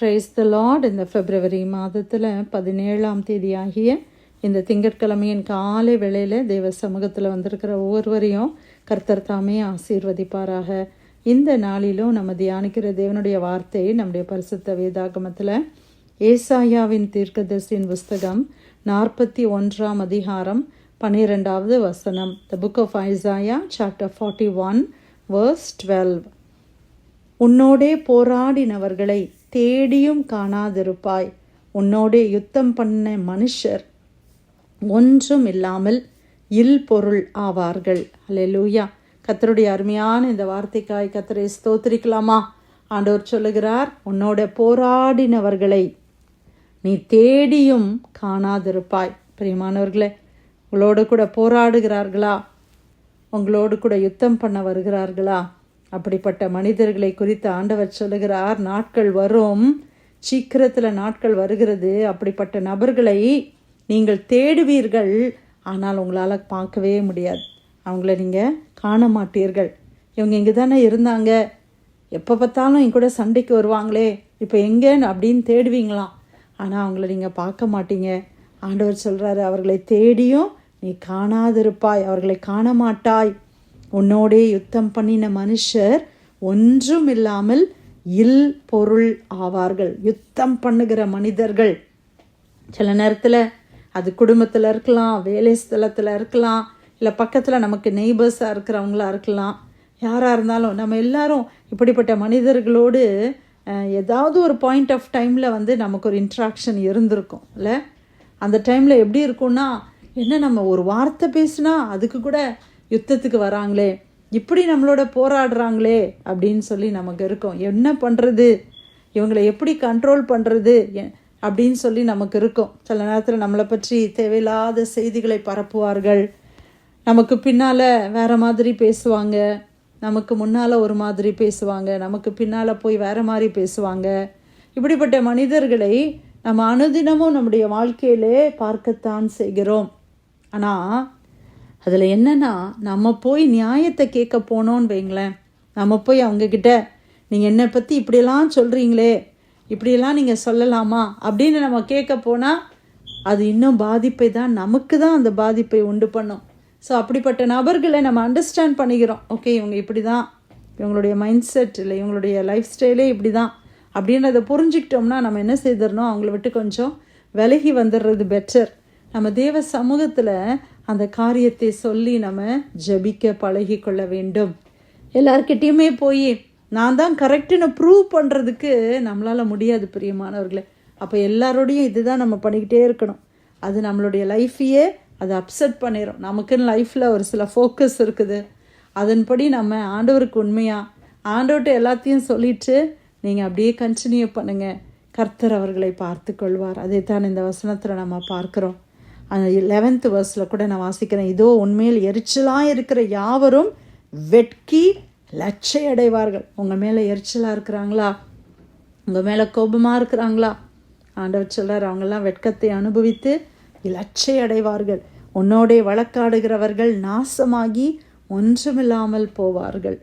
Price த Lord இந்த பிப்ரவரி மாதத்தில் பதினேழாம் தேதி ஆகிய இந்த திங்கட்கிழமையின் காலை வேளையில் தேவ சமூகத்தில் வந்திருக்கிற ஒவ்வொருவரையும் கர்த்தர் தாமே ஆசீர்வதிப்பாராக. இந்த நாளிலும் நம்ம தியானிக்கிற தேவனுடைய வார்த்தை நம்முடைய பரிசுத்த வேதாகமத்தில் ஏசாயாவின் தீர்க்கதரிசியின் புஸ்தகம் நாற்பத்தி ஒன்றாம் அதிகாரம் பன்னிரெண்டாவது வசனம். The book of Isaiah chapter forty one verse twelve உன்னோடே போராடினவர்களை தேடியும் காணாதிருப்பாய். உன்னோடே யுத்தம் பண்ண மனுஷர் ஒன்றும் இல்லாமல் இல் பொருள் ஆவார்கள். அல்லேலூயா கத்தருடைய அருமையான இந்த வார்த்தைக்காய் கத்தரை ஸ்தோத்திரிக்கலாமா? ஆண்டவர் சொல்லுகிறார் உன்னோட போராடினவர்களை நீ தேடியும் காணாதிருப்பாய். பிரியமானவர்களே உங்களோடு கூட போராடுகிறார்களா? உங்களோடு கூட யுத்தம் பண்ண வருகிறார்களா? அப்படிப்பட்ட மனிதர்களை குறித்து ஆண்டவர் சொல்லுகிறார் நாட்கள் வரும் சீக்கிரத்தில் நாட்கள் வருகிறது. அப்படிப்பட்ட நபர்களை நீங்கள் தேடுவீர்கள். ஆனால் உங்களால் பார்க்கவே முடியாது. அவங்கள நீங்கள் காண மாட்டீர்கள். இவங்க இங்கே தானே இருந்தாங்க. எப்போ பார்த்தாலும் என் கூட சண்டைக்கு வருவாங்களே. இப்போ எங்கேன்னு அப்படின்னு தேடுவீங்களாம். ஆனால் அவங்கள நீங்கள் பார்க்க மாட்டீங்க. ஆண்டவர் சொல்கிறாரு அவர்களை தேடியும் நீ காணாதிருப்பாய். அவர்களை காண மாட்டாய் உன்னோடே யுத்தம் பண்ணின மனுஷர் ஒன்றும் இல்லாமல் இல் பொருள் ஆவார்கள். யுத்தம் பண்ணுகிற மனிதர்கள். சில நேரத்தில் அது குடும்பத்தில் இருக்கலாம் வேலை ஸ்தலத்தில் இருக்கலாம் இல்லை பக்கத்தில் நமக்கு நெய்பர்ஸாக இருக்கிறவங்களா இருக்கலாம். யாராக இருந்தாலும் நம்ம எல்லாரும் இப்படிப்பட்ட மனிதர்களோடு ஏதாவது ஒரு பாயிண்ட் ஆஃப் டைமில் வந்து நமக்கு ஒரு இன்ட்ராக்ஷன் இருந்திருக்கும் இல்லை? அந்த டைமில் எப்படி இருக்கும்னா என்ன நம்ம ஒரு வார்த்தை பேசுனா அதுக்கு கூட யுத்தத்துக்கு வராங்களே. இப்படி நம்மளோட போராடுறாங்களே அப்படின்னு சொல்லி நமக்கு இருக்கும். என்ன பண்ணுறது இவங்களை எப்படி கண்ட்ரோல் பண்ணுறது அப்படின்னு சொல்லி நமக்கு இருக்கும். சில நேரத்தில் நம்மளை பற்றி தேவையில்லாத செய்திகளை பரப்புவார்கள். நமக்கு பின்னால் வேறு மாதிரி பேசுவாங்க. நமக்கு முன்னால் ஒரு மாதிரி பேசுவாங்க. நமக்கு பின்னால் போய் வேறு மாதிரி பேசுவாங்க. இப்படிப்பட்ட மனிதர்களை நம்ம அனுதினமும் நம்முடைய வாழ்க்கையிலே பார்க்கத்தான் செய்கிறோம். ஆனால் அதில் என்னென்னா நம்ம போய் நியாயத்தை கேட்க போனோன்னு வைங்களேன். நம்ம போய் அவங்கக்கிட்ட நீங்கள் என்னை பற்றி இப்படியெல்லாம் சொல்கிறீங்களே இப்படியெல்லாம் நீங்கள் சொல்லலாமா? அப்படின்னு நம்ம கேட்க போனால் அது இன்னும் பாதிப்பை தான் நமக்கு தான் அந்த பாதிப்பை உண்டு பண்ணும். ஸோ அப்படிப்பட்ட நபர்களை நம்ம அண்டர்ஸ்டாண்ட் பண்ணிக்கிறோம். ஓகே இவங்க இப்படி தான் இவங்களுடைய மைண்ட் செட் இல்லை இவங்களுடைய லைஃப் ஸ்டைலே இப்படி தான் அப்படின்றத புரிஞ்சுக்கிட்டோம்னா நம்ம என்ன செய்திடணும்? அவங்கள விட்டு கொஞ்சம் விலகி வந்துடுறது பெட்டர் நம்ம தேவ சமூகத்தில் அந்த காரியத்தை சொல்லி நம்ம ஜபிக்க பழகி கொள்ள வேண்டும். எல்லார்கிட்டேயுமே போய் நான் தான் கரெக்டுன்னு ப்ரூவ் பண்ணுறதுக்கு நம்மளால் முடியாது பிரியமானவர்களே. அப்போ எல்லாரோடையும் இதுதான் நம்ம பண்ணிக்கிட்டே இருக்கணும். அது நம்மளுடைய லைஃப்பையே அதை அப்செட் பண்ணிடும் நமக்குன்னு லைஃப்பில் ஒரு சில ஃபோக்கஸ் இருக்குது. அதன்படி நம்ம ஆண்டவருக்கு உண்மையாக ஆண்டவர்கிட்ட எல்லாத்தையும் சொல்லிட்டு நீங்கள் அப்படியே கண்டினியூ பண்ணுங்கள் கர்த்தர் அவர்களை பார்த்து கொள்வார் அதை தான் இந்த வசனத்தில் நம்ம பார்க்குறோம். அந்த லெவன்த்து வர்ஸில் கூட நான் வாசிக்கிறேன். இதோ உண்மையில் எரிச்சலாக இருக்கிற யாவரும் வெட்கி லட்சை அடைவார்கள் உங்கள் மேலே எரிச்சலாக இருக்கிறாங்களா? உங்கள் மேலே கோபமாக இருக்கிறாங்களா? ஆண்டவர் சொல்கிறார் அவங்கெல்லாம் வெட்கத்தை அனுபவித்து லட்சை அடைவார்கள் உன்னோடே வழக்காடுகிறவர்கள் நாசமாகி ஒன்றுமில்லாமல் போவார்கள்.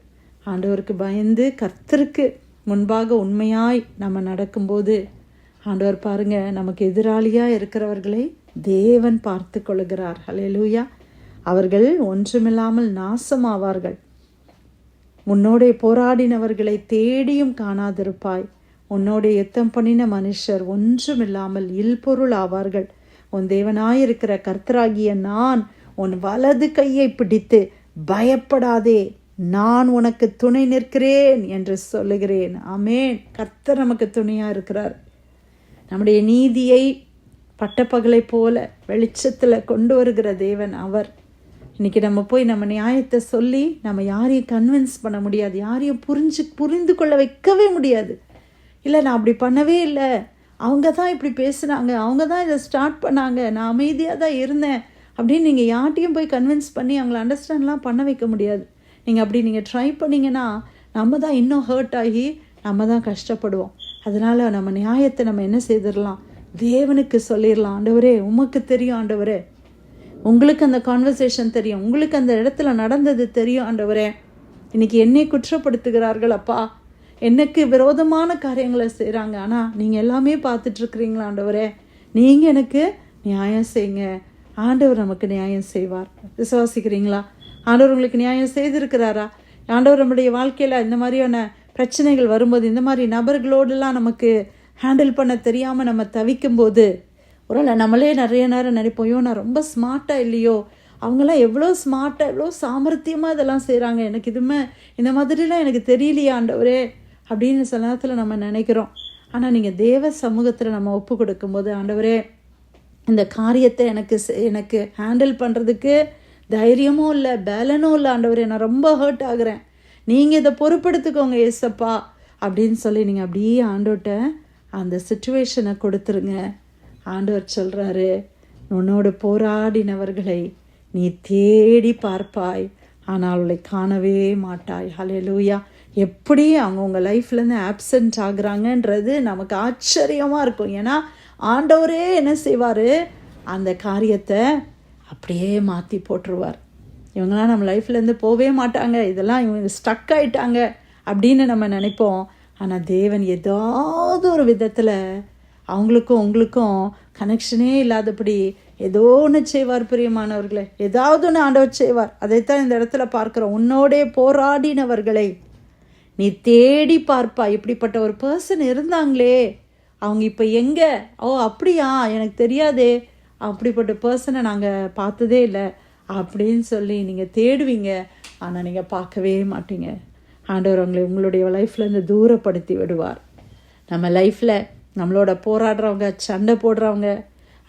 ஆண்டவருக்கு பயந்து கர்த்தருக்கு முன்பாக உண்மையாய் நம்ம நடக்கும்போது ஆண்டவர் பாருங்கள் நமக்கு எதிராளியாக இருக்கிறவர்களை தேவன் பார்த்து கொள்கிறார். ஹலெலூயா அவர்கள் ஒன்றுமில்லாமல் நாசமாவார்கள். உன்னோடே போராடினவர்களை தேடியும் காணாதிருப்பாய். உன்னோடே யுத்தம் பண்ணின மனுஷர் ஒன்றுமில்லாமல் இல்பொருள் ஆவார்கள். உன் தேவனாயிருக்கிற கர்த்தராகிய நான் உன் வலது கையை பிடித்து பயப்படாதே. நான் உனக்கு துணை நிற்கிறேன் என்று சொல்லுகிறேன். ஆமேன். கர்த்தர் நமக்கு துணையாக இருக்கிறார் நம்முடைய நீதியை பட்டப்பகலை போல வெளிச்சத்தில் கொண்டு வருகிற தேவன் அவர். இன்றைக்கி நம்ம போய் நம்ம நியாயத்தை சொல்லி நம்ம யாரையும் கன்வின்ஸ் பண்ண முடியாது. யாரையும் புரிஞ்சு புரிந்து கொள்ள வைக்கவே முடியாது. இல்லை நான் அப்படி பண்ணவே இல்லை. அவங்க தான் இப்படி பேசுனாங்க. அவங்க தான் இதை ஸ்டார்ட் பண்ணாங்க. நான் அமைதியாக தான் இருந்தேன். அப்படின்னு நீங்கள் யார்ட்டையும் போய் கன்வின்ஸ் பண்ணி அவங்கள அண்டர்ஸ்டாண்ட்லாம் பண்ண வைக்க முடியாது. நீங்கள் அப்படி நீங்கள் ட்ரை பண்ணிங்கன்னா நம்ம தான் இன்னும் ஹர்ட் ஆகி நம்ம தான் கஷ்டப்படுவோம். அதனால் நம்ம நியாயத்தை நம்ம என்ன செய்திடலாம்? தேவனுக்கு சொல்லிடலாம் ஆண்டவரே உமக்கு தெரியும் ஆண்டவரே. உங்களுக்கு அந்த கான்வர்சேஷன் தெரியும் உங்களுக்கு அந்த இடத்துல நடந்தது தெரியும் ஆண்டவரே. இன்னைக்கு என்னை குற்றப்படுத்துகிறார்கள் அப்பா. எனக்கு விரோதமான காரியங்களை செய்கிறாங்க ஆனால் நீங்கள் எல்லாமே பார்த்துட்ருக்குறீங்களா ஆண்டவரே? நீங்கள் எனக்கு நியாயம் செய்யுங்க. ஆண்டவர் நமக்கு நியாயம் செய்வார். விசுவாசிக்கிறீங்களா? ஆண்டவர் உங்களுக்கு நியாயம் செய்திருக்கிறாரா? ஆண்டவர் நம்முடைய வாழ்க்கையில் இந்த மாதிரியான பிரச்சனைகள் வரும்போது இந்த மாதிரி நபர்களோடெல்லாம் நமக்கு ஹேண்டில் பண்ண தெரியாமல் நம்ம தவிக்கும்போது ஒருவேளை நம்மளே நிறைய நேரம் நினைப்போம். ஐயோ நான் ரொம்ப ஸ்மார்ட்டாக இல்லையோ? அவங்களாம் எவ்வளோ ஸ்மார்ட்டாக எவ்வளோ சாமர்த்தியமாக இதெல்லாம் செய்கிறாங்க எனக்கு இதுமே இந்த மாதிரிலாம் எனக்கு தெரியலையா ஆண்டவரே அப்படின்னு சில நேரத்தில் நம்ம நினைக்கிறோம். ஆனால் நீங்கள் தேவ சமூகத்தில் நம்ம ஒப்பு கொடுக்கும்போது ஆண்டவரே இந்த காரியத்தை எனக்கு செ- எனக்கு ஹேண்டில் பண்ணுறதுக்கு தைரியமும் இல்லை பேலனும் இல்லை ஆண்டவரே நான் ரொம்ப ஹர்ட் ஆகுறேன். நீங்கள் இதை பொறுப்படுத்துக்கோங்க ஏசப்பா அப்படின்னு சொல்லி நீங்கள் அப்படியே ஆண்டோட்ட அந்த சுச்சுவேஷனை கொடுத்துருங்க. ஆண்டவர் சொல்கிறாரு உன்னோடு போராடினவர்களை நீ தேடி பார்ப்பாய். ஆனால் அவளை காணவே மாட்டாய். ஹalleluya எப்படி அவங்க உங்கள் லைஃப்லேருந்து ஆப்சண்ட் ஆகுறாங்கன்றது நமக்கு ஆச்சரியமாக இருக்கும். ஏன்னா ஆண்டவரே என்ன செய்வார்? அந்த காரியத்தை அப்படியே மாற்றி போட்டுருவார். இவங்களாம் நம்ம லைஃப்லேருந்து போகவே மாட்டாங்க. இதெல்லாம் இவங்க ஸ்டக் ஆயிட்டாங்க அப்படின்னு நம்ம நினைப்போம். ஆனால் தேவன் ஏதாவது ஒரு விதத்தில் அவங்களுக்கும் உங்களுக்கும் கனெக்ஷனே இல்லாதபடி ஏதோ ஒன்று செய்வார் பிரியமானவர்களே. ஏதாவது ஒன்று ஆண்டவர் செய்வார். அதைத்தான் இந்த இடத்துல பார்க்குறோம். உன்னோடே போராடினவர்களை நீ தேடி பார்ப்பா. இப்படிப்பட்ட ஒரு பர்சன் இருந்தாங்களே. அவங்க இப்போ எங்கே? ஓ அப்படியா? எனக்கு தெரியாதே. அப்படிப்பட்ட பர்சனை நாங்கள் பார்த்ததே இல்லை. அப்படின்னு சொல்லி நீங்கள் தேடுவீங்க. ஆனால் நீங்கள் பார்க்கவே மாட்டீங்க. ஆண்டவர் உங்களை உங்களுடைய லைஃப்லேருந்து தூரப்படுத்தி விடுவார். நம்ம லைஃப்பில் நம்மளோட போராடுறவங்க சண்டை போடுறவங்க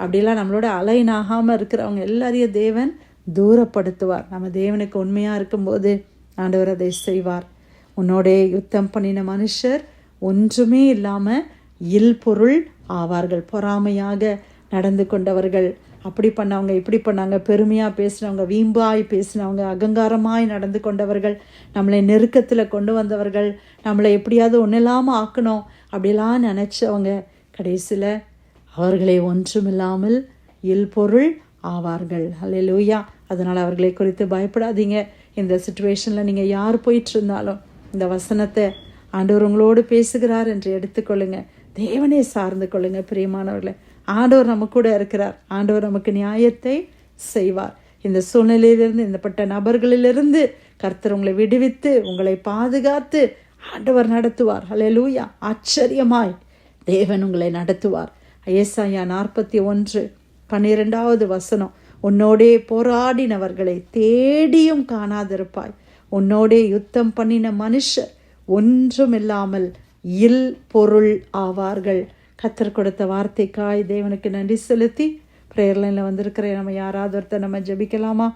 அப்படிலாம் நம்மளோட அலைன் ஆகாமல் இருக்கிறவங்க எல்லாரையும் தேவன் தூரப்படுத்துவார். நம்ம தேவனுக்கு உண்மையாக இருக்கும்போது ஆண்டவர் அதை செய்வார். உன்னோடைய யுத்தம் பண்ணின மனுஷர் ஒன்றுமே இல்லாமல் இல்பொருள் ஆவார்கள். பொறாமையாக நடந்து கொண்டவர்கள். அப்படி பண்ணவங்க இப்படி பண்ணாங்க பெருமையாக பேசினவங்க வீம்பாய் பேசினவங்க அகங்காரமாய் நடந்து கொண்டவர்கள் நம்மளை நெருக்கத்தில் கொண்டு வந்தவர்கள் நம்மளை எப்படியாவது ஒன்றும் இல்லாமல் ஆக்கணும் அப்படிலாம் நினச்சவங்க கடைசியில் அவர்களை ஒன்றுமில்லாமல் இல்பொருள் ஆவார்கள். அல்ல லூயா அதனால் அவர்களை குறித்து பயப்படாதீங்க. இந்த சுச்சுவேஷனில் நீங்கள் யார் போயிட்டு இருந்தாலும் இந்த வசனத்தை ஆண்டவர் உங்களோடு பேசுகிறார் என்று எடுத்துக்கொள்ளுங்கள் தேவனே சார்ந்து கொள்ளுங்கள் பிரியமானவர்களை. ஆண்டவர் நம்ம கூட இருக்கிறார். ஆண்டவர் நமக்கு நியாயத்தை செய்வார். இந்த சூழ்நிலையிலிருந்து இந்தப்பட்ட நபர்களிலிருந்து கர்த்தர் உங்களை விடுவித்து உங்களை பாதுகாத்து ஆண்டவர் நடத்துவார். ஹalleluya ஆச்சரியமாய் தேவன் உங்களை நடத்துவார். ஏசாயா நாற்பத்தி ஒன்று பன்னிரெண்டாவது வசனம். உன்னோடே போராடினவர்களை தேடியும் காணாதிருப்பாய். உன்னோடே யுத்தம் பண்ணின மனுஷர் ஒன்றுமில்லாமல் இல் பொருள் ஆவார்கள். கத்தர் கொடுத்த வார்த்தைக்காய் தேவனுக்கு நன்றி செலுத்தி ப்ரேயர்லைனில் வந்திருக்கிற நம்ம யாராவது ஒருத்தர் நம்ம ஜெபிக்கலாமா?